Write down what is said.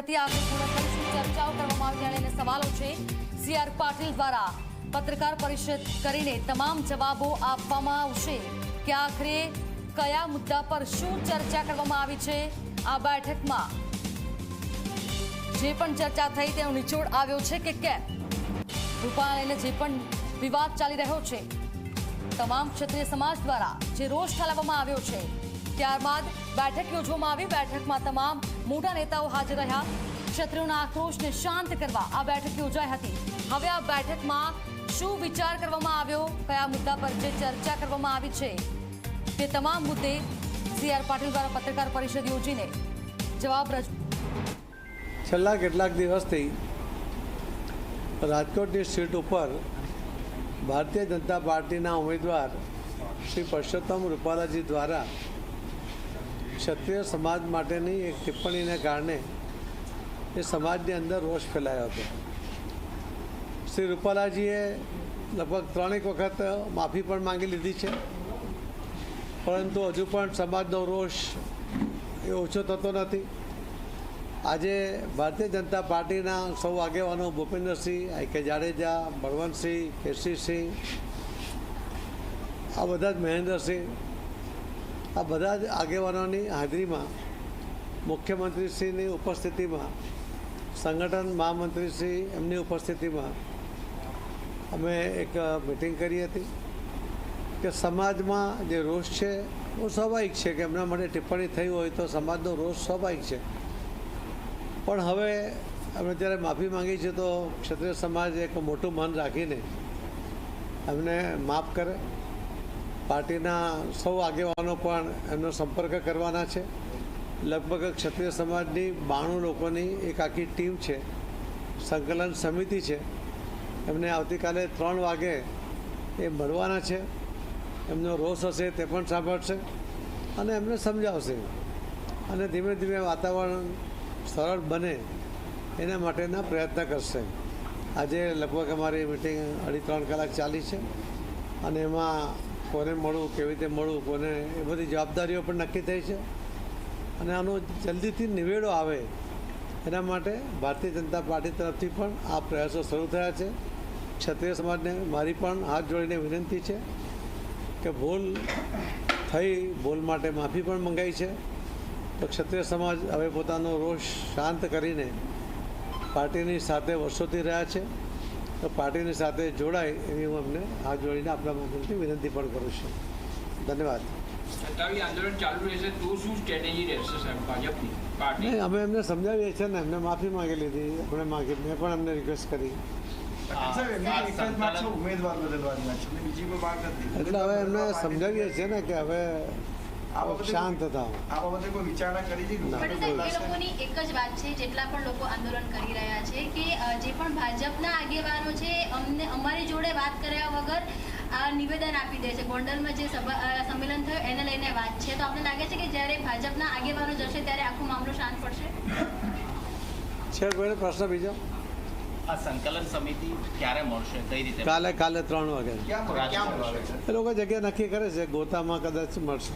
હતી. આ પૂર્ણ ચર્ચાઓ કરવામાં આવી અને સવાલો છે. સી આર પાટીલ દ્વારા પત્રકાર પરિષદ કરીને તમામ જવાબો આપવામાં આવશે. કે આખરે કયા મુદ્દા પર શું ચર્ચા કરવામાં આવી છે? આ બેઠકમાં જે પણ ચર્ચા થઈ તેનો નિચોડ આવ્યો છે કે કેમ? રૂપાણીને જે પણ વિવાદ ચાલી રહ્યો છે, તમામ ક્ષત્રિય સમાજ દ્વારા જે રોષ ઠાલવવામાં આવ્યો છે ત્યારબાદ બેઠક યોજવામાં આવી. બેઠકમાં તમામ મોટા નેતાઓ હાજર રહ્યા. ક્ષત્રિયોના આક્રોશને શાંત કરવા આ બેઠક યોજાઈ હતી. હવે આ બેઠકમાં શું વિચાર કરવામાં આવ્યો? કયા મુદ્દા પર જે ચર્ચા કરવામાં આવી છે? તે તમામ મુદ્દે સી આર પાટીલ દ્વારા પત્રકાર પરિષદ યોજીને જવાબ રજૂ છેલ્લા કેટલાક દિવસથી રાજકોટની સીટ ઉપર ભારતીય જનતા પાર્ટીના ઉમેદવાર શ્રી પરસોત્તમ રૂપાલાજી દ્વારા ક્ષત્રિય સમાજ માટેની એક ટિપ્પણીને કારણે એ સમાજની અંદર રોષ ફેલાયો હતો. શ્રી રૂપાલાજીએ લગભગ ત્રણેક વખત માફી પણ માંગી લીધી છે. પરંતુ હજુ પણ સમાજનો રોષ એ ઓછો થતો નથી. આજે ભારતીય જનતા પાર્ટીના સૌ આગેવાનો ભૂપેન્દ્રસિંહ, આઈ કે જાડેજા, બળવંતસિંહ કેસીસિંહ આ બધા જ મહેન્દ્રસિંહ આ બધા જ આગેવાનોની હાજરીમાં મુખ્યમંત્રીશ્રીની ઉપસ્થિતિમાં, સંગઠન મહામંત્રીશ્રી એમની ઉપસ્થિતિમાં અમે એક મિટિંગ કરી હતી કે સમાજમાં જે રોષ છે બહુ સ્વાભાવિક છે કે એમના માટે ટિપ્પણી થઈ હોય તો સમાજનો રોષ સ્વાભાવિક છે. પણ હવે અમે જ્યારે માફી માંગી છે તો ક્ષત્રિય સમાજ એક મોટું મન રાખીને એમને માફ કરે. પાર્ટીના સૌ આગેવાનો પણ એમનો સંપર્ક કરવાના છે. લગભગ ક્ષત્રિય સમાજની બાણું લોકોની એક આખી ટીમ છે. સંકલન સમિતિ છે. એમને આવતીકાલે ત્રણ વાગે એ મળવાના છે. એમનો રોષ હશે તે પણ સાંભળશે અને એમને સમજાવશે. અને ધીમે ધીમે વાતાવરણ સરળ બને એના માટેના પ્રયત્ન કરશે. આજે લગભગ અમારી મિટિંગ અઢી ત્રણ કલાક ચાલી છે. અને એમાં કોને મળવું, કેવી રીતે મળવું, કોને એ બધી જવાબદારીઓ પણ નક્કી થઈ છે. અને આનો જલ્દીથી નિવેડો આવે એના માટે ભારતીય જનતા પાર્ટી તરફથી પણ આ પ્રયાસો શરૂ થયા છે. ક્ષત્રિય સમાજને મારી પણ હાથ જોડીને વિનંતી છે કે ભૂલ થઈ, ભૂલ માટે માફી પણ મંગાઈ છે. તો ક્ષત્રિય સમાજ હવે પોતાનો રોષ શાંત કરીને પાર્ટીની સાથે વર્ષોથી રહ્યા છે. તો પાર્ટીની સાથે જોડાય એવી હું અમને હાથ જોડીને આપણા મુખ્યમંત્રી વિનંતી પણ કરું છું. ધન્યવાદ. નહીં અમે એમને સમજાવીએ છીએ ને એમને માફી માંગી લીધી આપણે માંગી મેં પણ એમને રિક્વેસ્ટ કરી. એટલે હવે એમને સમજાવીએ છીએ ને કે હવે શાંત થાવ આ બાબતે કોઈ વિચારણા કરી છે? ના. પણ સાહેબ, એ લોકોની એક જ વાત છે જેટલા પણ લોકો આંદોલન કરી રહ્યા છે કે જે પણ ભાજપના આગેવાનો છે અમને અમારી જોડે વાત કર્યા વગર આ નિવેદન આપી દે છે. ગોંડલમાં જે સંમેલન થયું એને લઈને વાત છે. તો આપણે લાગે છે કે જ્યારે ભાજપના આગેવાનો જશે ત્યારે આખો મામલો શાંત પડશે? છે પ્રશ્ન બીજો? આ સંકલન સમિતિ ક્યારે મળશે? કઈ રીતે કાલે કાલે ત્રણ વાગે? એ લોકો જગ્યા નક્કી કરે છે. ગોતામાં કદાચ મળશે.